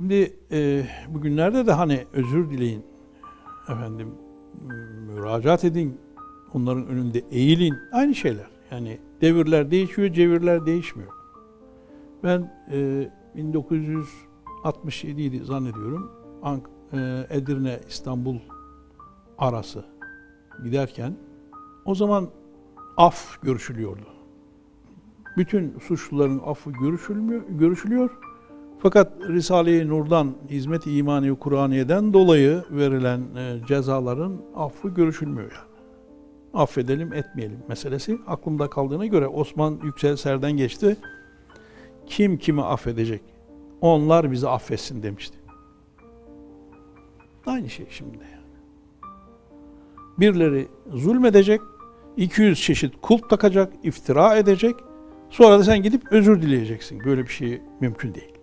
Şimdi e, bugünlerde de hani özür dileyin, efendim müracaat edin, onların önünde eğilin, aynı şeyler. Yani devirler değişiyor, cevirler değişmiyor. Ben e, 1967 idi zannediyorum, Ank e, Edirne İstanbul arası giderken o zaman af görüşülüyordu. Bütün suçluların affı görüşülmüyor, görüşülüyor. Fakat Risale-i Nur'dan, hizmet-i imani Kur'aniye'den dolayı verilen e, cezaların affı görüşülmüyor yani. Affedelim, etmeyelim meselesi aklımda kaldığına göre Osman Yüksel Ser'den geçti. Kim kimi affedecek? Onlar bizi affetsin demişti. Aynı şey şimdi yani. Birileri zulmedecek, 200 çeşit kulp takacak, iftira edecek. Sonra da sen gidip özür dileyeceksin. Böyle bir şey mümkün değil.